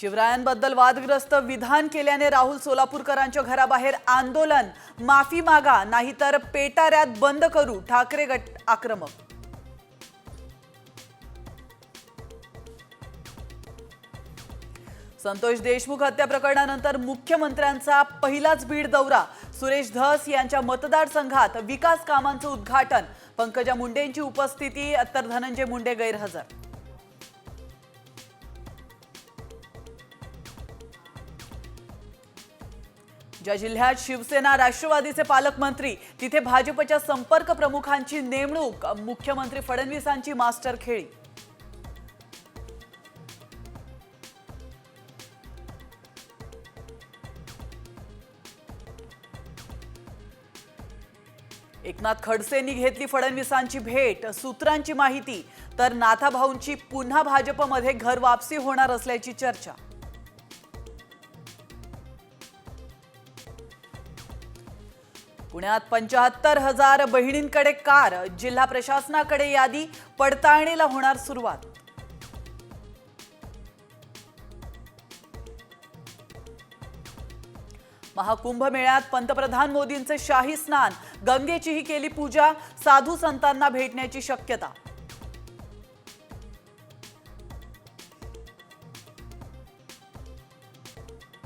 शिवरायांबद्दल वादग्रस्त विधान केल्याने राहुल सोलापूरकरांच्या घराबाहेर आंदोलन माफी मागा नाहीतर पेटाऱ्यात बंद करू ठाकरे गट आक्रमक. संतोष देशमुख हत्या प्रकरणानंतर मुख्यमंत्र्यांचा पहिलाच बीड दौरा. सुरेश धस यांच्या मतदारसंघात विकास कामांचं उद्घाटन. पंकजा मुंडेंची उपस्थिती तर धनंजय मुंडे गैरहजर. ज्या जिल्ह्यात शिवसेना राष्ट्रवादीचे पालकमंत्री तिथे भाजपच्या संपर्क प्रमुखांची नेमणूक मुख्यमंत्री फडणवीसांची मास्टर खेळी. एकनाथ खडसेंनी घेतली फडणवीसांची भेट सूत्रांची माहिती तर नाथाभाऊंची पुन्हा भाजपमध्ये घर वापसी होणार असल्याची चर्चा. पुण्यात पंचाहत्तर हजार बहिणींकडे कार जिल्हा प्रशासनाकडे यादी पडताळणीला होणार सुरुवात. महाकुंभ मेळ्यात पंतप्रधान मोदींचे शाही स्नान गंगेचीही केली पूजा साधू संतांना भेटण्याची शक्यता.